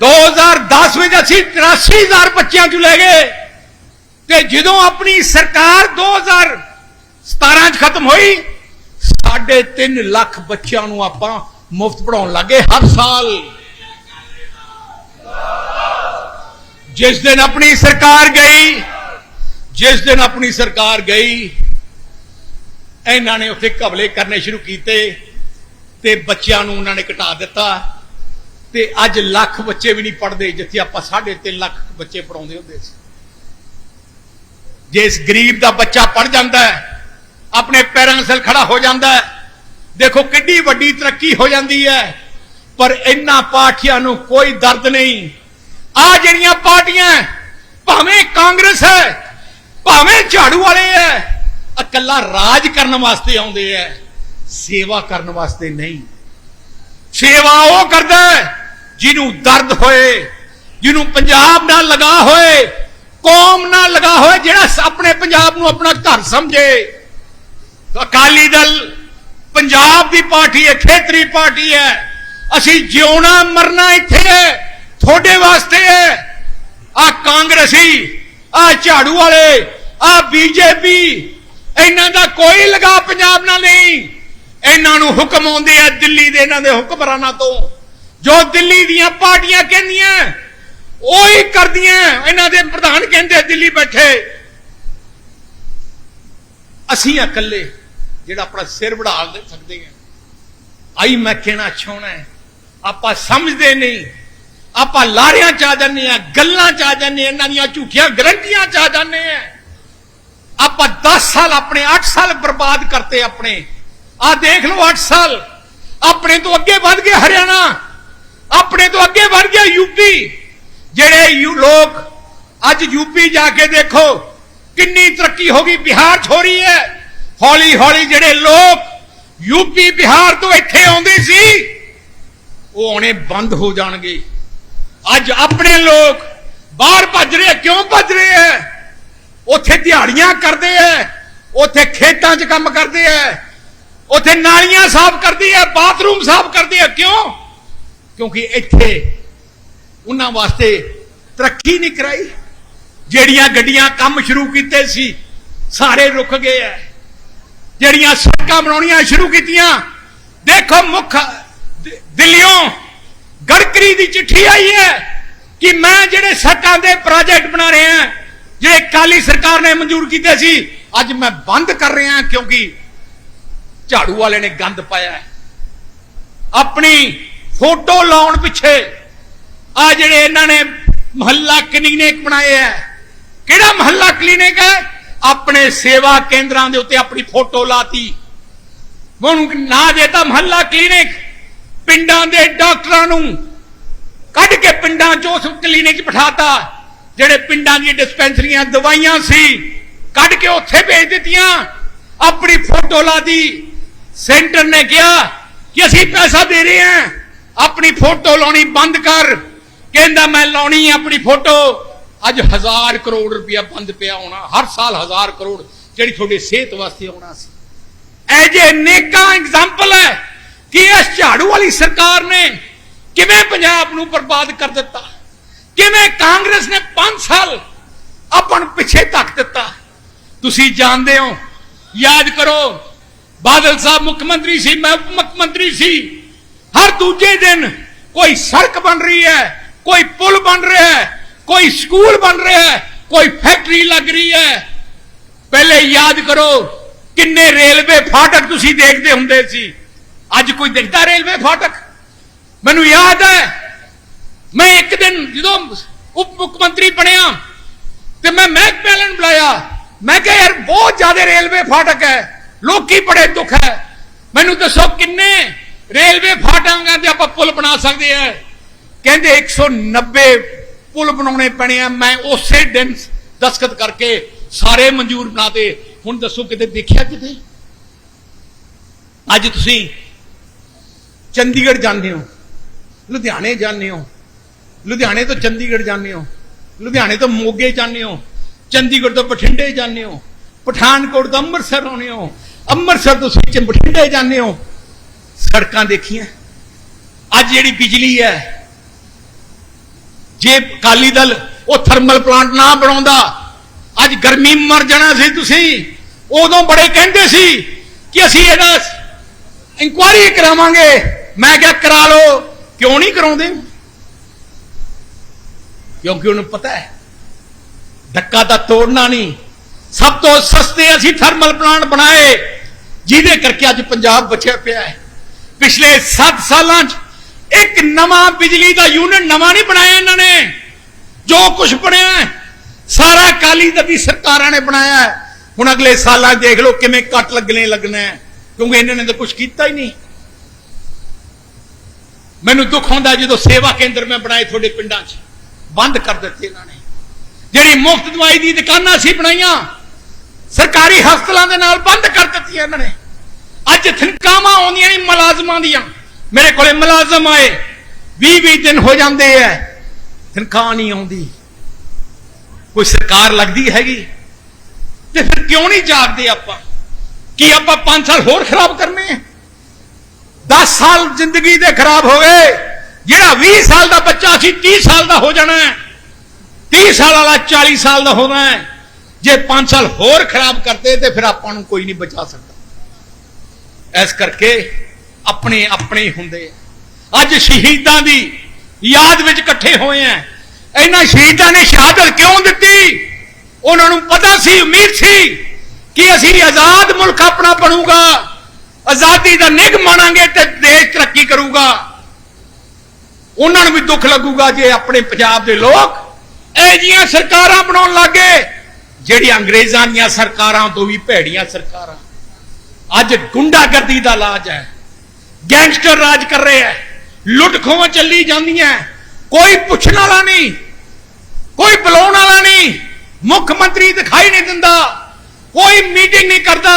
2010 ਵਿੱਚ ਅਸੀਂ 83000 ਬੱਚਿਆਂ ਨੂੰ ਲੈ ਗਏ। ਤੇ ਜਦੋਂ ਆਪਣੀ ਸਰਕਾਰ 2017 ਚ ਖਤਮ ਹੋਈ, ਸਾਢੇ 3 ਲੱਖ ਬੱਚਿਆਂ ਨੂੰ ਆਪਾਂ ਮੁਫਤ ਪੜਾਉਣ ਲੱਗੇ ਹਰ ਸਾਲ। ਜਿਸ ਦਿਨ ਆਪਣੀ ਸਰਕਾਰ ਗਈ ਜਿਸ ਦਿਨ ਆਪਣੀ ਸਰਕਾਰ ਗਈ, ਇਹਨਾਂ ਨੇ ਉੱਥੇ ਕਬਲੇ ਕਰਨੇ ਸ਼ੁਰੂ ਕੀਤੇ ਤੇ ਬੱਚਿਆਂ ਨੂੰ ਉਹਨਾਂ ਨੇ ਘਟਾ ਦਿੱਤਾ ਤੇ ਅੱਜ ਲੱਖ ਬੱਚੇ ਵੀ ਨਹੀਂ ਪੜਦੇ ਜਿੱਥੇ ਆਪਾਂ 3.5 ਲੱਖ ਬੱਚੇ ਪੜਾਉਂਦੇ ਹੁੰਦੇ ਸੀ। ਜੇ ਇਸ ਗਰੀਬ ਦਾ ਬੱਚਾ ਪੜ ਜਾਂਦਾ ਹੈ, ਆਪਣੇ ਪੈਰਾਂ 'ਤੇ ਖੜਾ ਹੋ ਜਾਂਦਾ ਹੈ, ਦੇਖੋ ਕਿੰਨੀ ਵੱਡੀ ਤਰੱਕੀ ਹੋ ਜਾਂਦੀ ਹੈ, ਪਰ ਇਹਨਾਂ ਪਾਰਟੀਆਂ ਨੂੰ ਕੋਈ ਦਰਦ ਨਹੀਂ। ਆ ਜਿਹੜੀਆਂ ਪਾਰਟੀਆਂ ਭਾਵੇਂ ਕਾਂਗਰਸ ਹੈ ਭਾਵੇਂ ਝਾੜੂ ਵਾਲੇ ਹੈ ਇਕੱਲਾ ਰਾਜ ਕਰਨ ਵਾਸਤੇ ਆਉਂਦੇ ਹੈ ਸੇਵਾ ਕਰਨ ਵਾਸਤੇ ਨਹੀਂ। ਸੇਵਾ ਉਹ ਕਰਦਾ ਜਿਹਨੂੰ ਦਰਦ ਹੋਏ, ਜਿਹਨੂੰ ਪੰਜਾਬ ਨਾਲ ਲਗਾ ਹੋਏ, ਕੌਮ ਨਾਲ ਲਗਾ ਹੋਏ, ਜਿਹੜਾ ਆਪਣੇ ਪੰਜਾਬ ਨੂੰ ਆਪਣਾ ਘਰ ਸਮਝੇ। ਅਕਾਲੀ ਦਲ ਪੰਜਾਬ ਦੀ ਪਾਰਟੀ ਹੈ ਖੇਤਰੀ ਪਾਰਟੀ ਹੈ ਅਸੀਂ ਜਿਉਣਾ ਮਰਨਾ ਇੱਥੇ ਹੈ ਤੁਹਾਡੇ ਵਾਸਤੇ ਹੈ ਆ ਕਾਂਗਰਸੀ ਆ ਝਾੜੂ ਵਾਲੇ, ਆ ਬੀਜੇਪੀ, ਇਹਨਾਂ ਦਾ ਕੋਈ ਲਗਾ ਪੰਜਾਬ ਨਾਲ ਨਹੀਂ। ਇਹਨਾਂ ਨੂੰ ਹੁਕਮ ਆਉਂਦੇ ਆ ਦਿੱਲੀ ਦੇ ਇਹਨਾਂ ਦੇ ਹੁਕਮਰਾਨਾਂ ਤੋਂ। ਜੋ ਦਿੱਲੀ ਦੀਆਂ ਪਾਰਟੀਆਂ ਕਹਿੰਦੀਆਂ, ਉਹੀ ਕਰਦੀਆਂ। ਇਹਨਾਂ ਦੇ ਪ੍ਰਧਾਨ ਕਹਿੰਦੇ ਦਿੱਲੀ ਬੈਠੇ। ਅਸੀਂ ਇਕੱਲੇ, ਜਿਹੜਾ ਆਪਣਾ ਸਿਰ ਵੜਾ ਸਕਦੇ ਹਾਂ। ਆਈ ਮੈਂ ਕਹਿਣਾ ਚਾਹਣਾ ਆਪਾਂ ਸਮਝਦੇ ਨਹੀਂ। ਆਪਾਂ ਲਾਰਿਆਂ ਚ ਆ ਜਾਂਦੇ ਆ ਗੱਲਾਂ ਚ ਆ ਜਾਂਦੇ ਇਹਨਾਂ ਦੀਆਂ ਝੂਠੀਆਂ ਗਰੰਟੀਆਂ ਚ ਆ ਜਾਂਦੇ ਆ ਆਪਾਂ 10 ਸਾਲ ਆਪਣੇ 8 ਸਾਲ ਬਰਬਾਦ ਕਰਤੇ ਆਪਣੇ। ਆ ਦੇਖ ਲਓ 8 ਸਾਲ। ਆਪਣੇ ਤੋਂ ਅੱਗੇ ਵੱਧ ਗਿਆ ਹਰਿਆਣਾ। ਆਪਣੇ ਤੋਂ ਅੱਗੇ ਵੱਧ ਗਿਆ ਯੂਪੀ ਜਿਹੜੇ ਯੂ ਲੋਕ ਅੱਜ ਯੂਪੀ ਜਾ ਕੇ ਦੇਖੋ, ਕਿੰਨੀ ਤਰੱਕੀ ਹੋ ਗਈ, ਬਿਹਾਰ ਚ ਹੋ। ਰਹੀ ਹੈ ਹੌਲੀ ਹੌਲੀ ਜਿਹੜੇ ਲੋਕ ਯੂਪੀ ਬਿਹਾਰ ਤੋਂ ਇੱਥੇ ਆਉਂਦੇ ਸੀ, ਉਹ ਆਉਣੇ ਬੰਦ ਹੋ ਜਾਣਗੇ। ਅੱਜ ਆਪਣੇ ਲੋਕ ਬਾਹਰ ਭੱਜ ਰਹੇ ਕਿਉਂ ਭੱਜ ਰਹੇ ਆ? ਉੱਥੇ ਦਿਹਾੜੀਆਂ ਕਰਦੇ ਆ। ਉੱਥੇ ਖੇਤਾਂ 'ਚ ਕੰਮ ਕਰਦੇ ਆ। ਉੱਥੇ ਨਾਲੀਆਂ ਸਾਫ਼ ਕਰਦੇ ਆ, ਬਾਥਰੂਮ ਸਾਫ਼ ਕਰਦੇ ਆ। ਕਿਉਂ? ਕਿਉਂਕਿ ਇੱਥੇ ਉਹਨਾਂ ਵਾਸਤੇ ਤਰੱਕੀ ਨਹੀਂ ਕਰਾਈ। ਜਿਹੜੀਆਂ ਗੱਡੀਆਂ ਕੰਮ ਸ਼ੁਰੂ ਕੀਤੇ ਸੀ, ਸਾਰੇ ਰੁਕ ਗਏ ਐ ਜਿਹੜੀਆਂ ਸੜਕਾਂ ਬਣਾਉਣੀਆਂ ਸ਼ੁਰੂ ਕੀਤੀਆਂ, ਦੇਖੋ ਮੁੱਖ, ਦ- ਦਿੱਲੀੋਂ ਗੜਕਰੀ ਦੀ ਚਿੱਠੀ ਆਈ ਹੈ ਕਿ ਮੈਂ ਜਿਹੜੇ ਸੜਕਾਂ ਦੇ ਪ੍ਰੋਜੈਕਟ ਬਣਾ ਰਿਹਾ ਜਿਹੜੇ ਕਾਲੀ ਸਰਕਾਰ ਨੇ ਮਨਜ਼ੂਰ ਕੀਤੇ ਸੀ, ਅੱਜ ਮੈਂ ਬੰਦ ਕਰ ਰਿਹਾ ਕਿਉਂਕਿ ਝਾੜੂ ਵਾਲੇ ਨੇ ਗੰਦ ਪਾਇਆ ਹੈ। ਆਪਣੀ ਫੋਟੋ ਲਾਉਣ ਪਿੱਛੇ ਆ ਜਿਹੜੇ ਇਹਨਾਂ ਨੇ ਮਹੱਲਾ ਕਲੀਨਿਕ ਬਣਾਏ ਹੈ। ਕਿਹੜਾ ਮਹੱਲਾ ਕਲੀਨਿਕ ਹੈ? ਆਪਣੇ ਸੇਵਾ ਕੇਂਦਰਾਂ ਦੇ ਉੱਤੇ ਆਪਣੀ ਫੋਟੋ ਲਾਤੀ। ਉਹਨੂੰ ਨਾ ਦੇਤਾ ਮਹੱਲਾ ਕਲੀਨਿਕ। ਪਿੰਡਾਂ ਦੇ ਡਾਕਟਰਾਂ ਨੂੰ ਕੱਢ ਕੇ ਪਿੰਡਾਂ 'ਚ ਉਸ ਕਲੀਨਿਕ 'ਚ ਬਿਠਾਤਾ, ਜਿਹੜੇ ਪਿੰਡਾਂ ਦੀਆਂ ਡਿਸਪੈਂਸਰੀਆਂ ਦਵਾਈਆਂ ਸੀ, ਕੱਢ ਕੇ ਉੱਥੇ ਭੇਜ ਦਿੱਤੀਆਂ। ਆਪਣੀ ਫੋਟੋ ਲਾਤੀ ਸੈਂਟਰ ਨੇ ਕਿਹਾ ਕਿ ਅਸੀਂ ਪੈਸਾ ਦੇ ਰਹੇ ਹਾਂ। ਆਪਣੀ ਫੋਟੋ ਲਾਉਣੀ ਬੰਦ ਕਰ। ਕਹਿੰਦਾ, ਮੈਂ ਲਾਉਣੀ ਆਪਣੀ ਫੋਟੋ। ਅੱਜ ਹਜ਼ਾਰ ਕਰੋੜ ਰੁਪਇਆ ਬੰਦ ਪਿਆ ਹੋਣਾ। ਹਰ ਸਾਲ ਹਜ਼ਾਰ ਕਰੋੜ ਜਿਹੜੀ ਤੁਹਾਡੀ ਸਿਹਤ ਵਾਸਤੇ ਆਉਣਾ ਸੀ। ਇਹ ਜੇ ਨੇਕਾਂ ਐਗਜ਼ਾਮਪਲ ਹੈ ਕਿ ਇਸ ਝਾੜੂ ਵਾਲੀ ਸਰਕਾਰ ਨੇ ਕਿਵੇਂ ਪੰਜਾਬ ਨੂੰ ਬਰਬਾਦ ਕਰ ਦਿੱਤਾ? ਕਿਵੇਂ ਕਾਂਗਰਸ ਨੇ 5 ਸਾਲ ਆਪਾਂ ਨੂੰ ਪਿੱਛੇ ਧੱਕ ਦਿੱਤਾ? ਤੁਸੀਂ ਜਾਣਦੇ ਹੋ, ਯਾਦ ਕਰੋ, ਬਾਦਲ ਸਾਹਿਬ ਮੁੱਖ ਮੰਤਰੀ ਸੀ ਮੈਂ ਉਪ ਮੁੱਖ ਮੰਤਰੀ ਸੀ। ਹਰ ਦੂਜੇ ਦਿਨ ਕੋਈ ਸੜਕ ਬਣ ਰਹੀ ਹੈ, ਕੋਈ ਪੁਲ ਬਣ ਰਿਹਾ ਹੈ, ਕੋਈ ਸਕੂਲ ਬਣ ਰਿਹਾ ਹੈ, ਕੋਈ ਫੈਕਟਰੀ ਲੱਗ ਰਹੀ ਹੈ। ਪਹਿਲੇ ਯਾਦ ਕਰੋ, ਕਿੰਨੇ ਰੇਲਵੇ ਫਾਟਕ ਤੁਸੀਂ ਦੇਖਦੇ ਹੁੰਦੇ ਸੀ। ਅੱਜ ਕੋਈ ਦੇਖਦਾ ਰੇਲਵੇ ਫਾਟਕ? ਮੈਨੂੰ ਯਾਦ ਹੈ, ਮੈਂ ਇੱਕ ਦਿਨ ਜਦੋਂ ਉਪ ਮੁੱਖ ਮੰਤਰੀ ਬਣਿਆ ਤੇ ਮੈਂ ਮਹਿਕਮੇ ਵਾਲਿਆਂ ਬੁਲਾਇਆ। ਮੈਂ ਕਿਹਾ, ਯਾਰ, ਬਹੁਤ ਜ਼ਿਆਦਾ ਰੇਲਵੇ ਫਾਟਕ ਹੈ, ਲੋਕੀ ਬੜੇ ਦੁੱਖ ਹੈ। ਮੈਨੂੰ ਦੱਸੋ ਕਿੰਨੇ ਰੇਲਵੇ ਫਾਟਕਾਂ ਤੇ ਆਪਾਂ ਪੁਲ ਬਣਾ ਸਕਦੇ ਆ ਕਹਿੰਦੇ 190 ਪੁਲ ਬਣਾਉਣੇ ਪੈਣੇ ਆ। ਮੈਂ ਉਸੇ ਦਿਨ ਦਸਖਤ ਕਰਕੇ ਸਾਰੇ ਮਨਜ਼ੂਰ ਬਣਾਤੇ। ਹੁਣ ਦੱਸੋ ਕਿਤੇ ਦੇਖਿਆ ਕਿਤੇ? ਅੱਜ ਤੁਸੀਂ ਚੰਡੀਗੜ੍ਹ ਜਾਂਦੇ ਹੋ। ਲੁਧਿਆਣੇ ਜਾਂਦੇ ਹੋ। ਲੁਧਿਆਣੇ ਤੋਂ ਚੰਡੀਗੜ੍ਹ ਜਾਂਦੇ ਹੋ। ਲੁਧਿਆਣੇ ਤੋਂ ਮੋਗੇ ਜਾਂਦੇ ਹੋ। ਚੰਡੀਗੜ੍ਹ ਤੋਂ ਬਠਿੰਡੇ ਜਾਂਦੇ ਹੋ। ਪਠਾਨਕੋਟ ਤੋਂ ਅੰਮ੍ਰਿਤਸਰ ਆਉਂਦੇ ਹੋ। ਅੰਮ੍ਰਿਤਸਰ ਤੋਂ ਤੁਸੀਂ ਬਠਿੰਡੇ ਜਾਂਦੇ ਹੋ। ਸੜਕਾਂ ਦੇਖੀਆਂ। ਅੱਜ ਜਿਹੜੀ ਬਿਜਲੀ ਹੈ, ਜੇ ਅਕਾਲੀ ਦਲ ਉਹ ਥਰਮਲ ਪਲਾਂਟ ਨਾ ਬਣਾਉਂਦਾ, ਅੱਜ ਗਰਮੀ ਮਰ ਜਾਣਾ ਸੀ ਤੁਸੀਂ। ਉਦੋਂ ਬੜੇ ਕਹਿੰਦੇ ਸੀ ਕਿ ਅਸੀਂ ਇਹਦਾ ਇਨਕੁਆਇਰੀ ਕਰਾਵਾਂਗੇ। ਮੈਂ ਕਿਹਾ ਕਰਾ ਲਓ। ਕਿਉਂ ਨਹੀਂ ਕਰਾਉਂਦੇ? ਕਿਉਂਕਿ ਉਹਨੂੰ ਪਤਾ ਹੈ, ਧੱਕਾ ਤਾਂ ਤੋੜਨਾ ਨਹੀਂ। ਸਭ ਤੋਂ ਸਸਤੇ ਅਸੀਂ ਥਰਮਲ ਪਲਾਂਟ ਬਣਾਏ, ਜਿਹਦੇ ਕਰਕੇ ਅੱਜ ਪੰਜਾਬ ਬਚਿਆ ਪਿਆ ਹੈ। ਪਿਛਲੇ 7 ਸਾਲਾਂ 'ਚ ਇੱਕ ਨਵਾਂ ਬਿਜਲੀ ਦਾ ਯੂਨਿਟ ਨਵਾਂ ਨਹੀਂ ਬਣਾਇਆ ਇਹਨਾਂ ਨੇ। ਜੋ ਕੁਝ ਬਣਿਆ ਸਾਰਾ ਕਾਲੀ ਦਲ ਸਰਕਾਰਾਂ ਨੇ ਬਣਾਇਆ ਹੁਣ ਅਗਲੇ ਸਾਲਾਂ 'ਚ ਦੇਖ ਲਓ ਕਿਵੇਂ ਕੱਟ ਲੱਗਣੇ ਲੱਗਣਾ ਕਿਉਂਕਿ ਇਹਨਾਂ ਨੇ ਤਾਂ ਕੁਝ ਕੀਤਾ ਹੀ ਨਹੀਂ। ਮੈਨੂੰ ਦੁੱਖ ਹੁੰਦਾ ਜਦੋਂ ਸੇਵਾ ਕੇਂਦਰ ਮੈਂ ਬਣਾਏ ਤੁਹਾਡੇ ਪਿੰਡਾਂ 'ਚ। ਬੰਦ ਕਰ ਦਿੱਤੇ ਇਹਨਾਂ ਨੇ। ਜਿਹੜੀ ਮੁਫਤ ਦਵਾਈ ਦੀ ਦੁਕਾਨਾਂ ਸੀ ਬਣਾਈਆਂ, ਸਰਕਾਰੀ ਹਸਪਤਾਲਾਂ ਦੇ ਨਾਲ ਬੰਦ ਕਰ ਦਿੱਤੀਆਂ ਇਹਨਾਂ ਨੇ। ਅੱਜ ਤਨਖਾਹਾਂ ਆਉਂਦੀਆਂ ਨੇ ਮੁਲਾਜ਼ਮਾਂ ਦੀਆਂ। ਮੇਰੇ ਕੋਲੇ ਮੁਲਾਜ਼ਮ ਆਏ। 20 20 ਦਿਨ ਹੋ ਜਾਂਦੇ ਐ। ਤਨਖਾਹ ਨਹੀਂ ਆਉਂਦੀ। ਕੋਈ ਸਰਕਾਰ ਲੱਗਦੀ ਹੈਗੀ? ਤੇ ਫਿਰ ਕਿਉਂ ਨਹੀਂ ਜਾਗਦੇ ਆਪਾਂ? ਕੀ ਆਪਾਂ 5 ਸਾਲ ਹੋਰ ਖਰਾਬ ਕਰਨੇ ਆ 10 ਸਾਲ ਜ਼ਿੰਦਗੀ ਦੇ ਖਰਾਬ ਹੋ ਗਏ। ਜਿਹੜਾ 20 ਸਾਲ ਦਾ ਬੱਚਾ ਸੀ 30 ਸਾਲ ਦਾ ਹੋ ਜਾਣਾ ਹੈ। 30 ਸਾਲ ਵਾਲਾ 40 ਸਾਲ ਦਾ ਹੋਣਾ ਹੈ। ਜੇ 5 ਸਾਲ ਹੋਰ ਖਰਾਬ ਕਰਦੇ ਤੇ ਫਿਰ ਆਪਾਂ ਨੂੰ ਕੋਈ ਨਹੀਂ ਬਚਾ ਸਕਦਾ। ਇਸ ਕਰਕੇ ਆਪਣੇ ਆਪਣੇ ਹੁੰਦੇ ਅੱਜ ਸ਼ਹੀਦਾਂ ਦੀ ਯਾਦ ਵਿੱਚ ਇਕੱਠੇ ਹੋਏ ਆ। ਇਹਨਾਂ ਸ਼ਹੀਦਾਂ ਨੇ ਸ਼ਹਾਦਤ ਕਿਉਂ ਦਿੱਤੀ? ਉਹਨਾਂ ਨੂੰ ਪਤਾ ਸੀ, ਉਮੀਦ ਸੀ ਕਿ ਅਸੀਂ ਆਜ਼ਾਦ ਮੁਲਕ ਆਪਣਾ ਬਣੂਗਾ। ਆਜ਼ਾਦੀ ਦਾ ਨਿਗ ਮਾਣਾਂਗੇ ਤੇ ਦੇਸ਼ ਤਰੱਕੀ ਕਰੂਗਾ। ਉਹਨਾਂ ਨੂੰ ਵੀ ਦੁੱਖ ਲੱਗੂਗਾ ਜੇ ਆਪਣੇ ਪੰਜਾਬ ਦੇ ਲੋਕ ਇਹ ਜੀਆਂ ਸਰਕਾਰਾਂ ਬਣਾਉਣ ਲੱਗੇ, ਜਿਹੜੀਆਂ ਅੰਗਰੇਜ਼ਾਂ ਦੀਆਂ ਸਰਕਾਰਾਂ ਤੋਂ ਵੀ ਭੈੜੀਆਂ ਸਰਕਾਰਾਂ। ਅੱਜ ਗੁੰਡਾਗਰਦੀ ਦਾ ਲਾਜ ਹੈ, ਗੈਂਗਸਟਰ ਰਾਜ ਕਰ ਰਹੇ ਹੈ, ਲੁੱਟ ਖੋਹਾਂ ਚੱਲੀ ਜਾਂਦੀਆਂ ਕੋਈ ਪੁੱਛਣ ਵਾਲਾ ਨਹੀਂ, ਕੋਈ ਬੁਲਾਉਣ ਵਾਲਾ ਨਹੀਂ, ਮੁੱਖ ਮੰਤਰੀ ਦਿਖਾਈ ਨਹੀਂ ਦਿੰਦਾ, ਕੋਈ ਮੀਟਿੰਗ ਨਹੀਂ ਕਰਦਾ।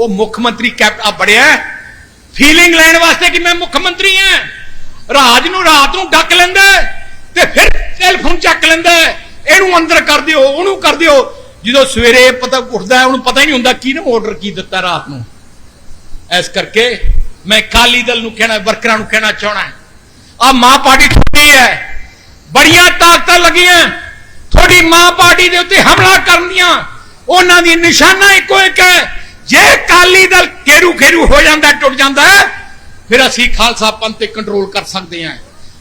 ਉਹ ਮੁੱਖ ਮੰਤਰੀ ਕੈਪ ਆ ਬੜਿਆ ਫੀਲਿੰਗ ਲੈਣ ਵਾਸਤੇ ਕਿ ਮੈਂ ਮੁੱਖ ਮੰਤਰੀ ਹਾਂ। ਰਾਜ ਨੂੰ ਰਾਤ ਨੂੰ ਡੱਕ ਲੈਂਦਾ ਤੇ ਫਿਰ ਟੈਲੀਫੋਨ ਚੱਕ ਲੈਂਦਾ ਇਹਨੂੰ ਅੰਦਰ ਕਰ ਦਿਓ, ਉਹਨੂੰ ਕਰ ਦਿਓ। ਜਦੋਂ ਸਵੇਰੇ ਪਤਾ ਉੱਠਦਾ ਉਹਨੂੰ ਪਤਾ ਹੀ ਨਹੀਂ ਹੁੰਦਾ ਕਿਹਨੇ ਆਰਡਰ ਕੀ ਦਿੱਤਾ ਰਾਤ ਨੂੰ। ਇਸ ਕਰਕੇ ਮੈਂ ਕਾਲੀ ਦਲ ਨੂੰ ਕਹਿਣਾ, ਵਰਕਰਾਂ ਨੂੰ ਕਹਿਣਾ ਚਾਹਣਾ ਆ ਮਾਂ ਪਾਰਟੀ ਠੁੱਟੀ ਹੈ। ਬੜੀਆਂ ਤਾਕਤਾਂ ਲੱਗੀਆਂ। ਤੁਹਾਡੀ ਮਾਂ ਪਾਰਟੀ ਦੇ ਉੱਤੇ ਹਮਲਾ ਕਰਨ ਦੀਆਂ। ਉਹਨਾਂ ਦੀ ਨਿਸ਼ਾਨਾ ਇੱਕੋ ਇੱਕ ਹੈ। ਜੇ ਕਾਲੀ ਦਲ ਕੇਰੂ ਖੇਰੂ ਹੋ ਜਾਂਦਾ, ਟੁੱਟ ਜਾਂਦਾ, ਫਿਰ ਅਸੀਂ ਖਾਲਸਾ ਪੰਥ ਤੇ ਕੰਟਰੋਲ ਕਰ ਸਕਦੇ ਹਾਂ।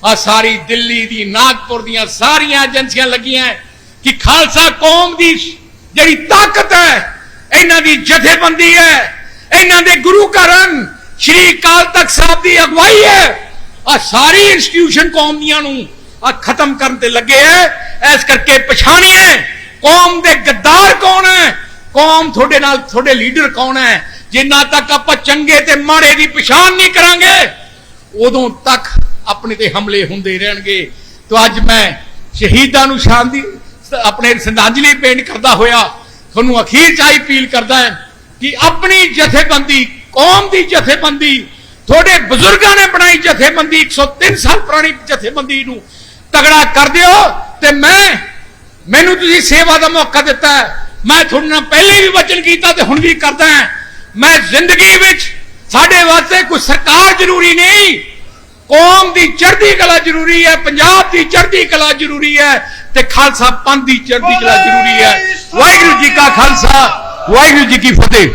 ਆ ਸਾਰੀ ਦਿੱਲੀ ਦੀ, ਨਾਗਪੁਰ ਦੀਆਂ ਸਾਰੀਆਂ ਏਜੰਸੀਆਂ ਲੱਗੀਆਂ ਕਿ ਖਾਲਸਾ ਕੌਮ ਦੀ ਜਿਹੜੀ ਤਾਕਤ ਹੈ, ਇਹਨਾਂ ਦੀ ਜਥੇਬੰਦੀ ਹੈ, ਇਹਨਾਂ ਦੇ ਗੁਰੂ ਘਰਨ ਸ਼੍ਰੀ ਅਕਾਲ ਤਖਤ ਸਾਹਿਬ ਦੀ ਅਗਵਾਈ ਹੈ। ਆ ਸਾਰੀ ਇੰਸਟੀਟਿਊਸ਼ਨ ਕੌਮ ਦੀਆਂ ਨੂੰ ਆ ਖਤਮ ਕਰਨ ਤੇ ਲੱਗੇ ਹੈ। ਇਸ ਕਰਕੇ ਪਛਾਣੀਏ, ਕੌਮ ਦੇ ਗੱਦਾਰ ਕੌਣ ਹੈ? ਕੌਮ ਤੁਹਾਡੇ ਨਾਲ, ਤੁਹਾਡੇ ਲੀਡਰ ਕੌਣ ਹੈ? ਜਿੰਨਾ ਤੱਕ ਆਪਾਂ ਚੰਗੇ ਤੇ ਮਾੜੇ ਦੀ ਪਛਾਣ ਨਹੀਂ ਕਰਾਂਗੇ, ਉਦੋਂ ਤੱਕ ਆਪਣੇ ਤੇ ਹਮਲੇ ਹੁੰਦੇ ਰਹਿਣਗੇ। ਤਾਂ ਅੱਜ ਮੈਂ ਸ਼ਹੀਦਾਂ ਨੂੰ ਸ਼ਾਂਤੀ, ਆਪਣੇ ਸ਼ਰਧਾਂਜਲੀ ਪੇਂਟ ਕਰਦਾ ਹੋਇਆ, ਤੁਹਾਨੂੰ ਅਖੀਰ ਚ ਆਈ ਅਪੀਲ ਕਰਦਾ ਹੈ ਕਿ ਆਪਣੀ ਜਥੇਬੰਦੀ, ਕੌਮ ਦੀ ਜਥੇਬੰਦੀ, ਤੁਹਾਡੇ ਬਜ਼ੁਰਗਾਂ ਨੇ ਬਣਾਈ ਜਥੇਬੰਦੀ 103 ਸਾਲ ਪੁਰਾਣੀ ਜਥੇਬੰਦੀ ਨੂੰ ਤਗੜਾ ਕਰ ਦਿਓ। ਤੇ ਮੈਂ, ਮੈਨੂੰ ਤੁਸੀਂ ਸੇਵਾ ਦਾ ਮੌਕਾ ਦਿੱਤਾ ਹੈ। ਮੈਂ ਤੁਹਾਡੇ ਨਾਲ ਪਹਿਲੇ ਵੀ ਵਚਨ ਕੀਤਾ ਤੇ ਹੁਣ ਵੀ ਕਰਦਾ ਮੈਂ ਜ਼ਿੰਦਗੀ ਵਿੱਚ ਸਾਡੇ ਵਾਸਤੇ ਕੋਈ ਸਰਕਾਰ ਜ਼ਰੂਰੀ ਨਹੀਂ। ਕੌਮ ਦੀ ਚੜ੍ਹਦੀ ਕਲਾ ਜ਼ਰੂਰੀ ਹੈ ਪੰਜਾਬ ਦੀ ਚੜ੍ਹਦੀ ਕਲਾ ਜ਼ਰੂਰੀ ਹੈ ਤੇ ਖਾਲਸਾ ਪੰਥ ਦੀ ਚੜ੍ਹਦੀ ਕਲਾ ਜ਼ਰੂਰੀ ਹੈ। ਵਾਹਿਗੁਰੂ ਜੀ ਕਾ ਖਾਲਸਾ ਵਾਹਿਗੁਰੂ ਜੀ ਕੀ ਫਤਿਹ।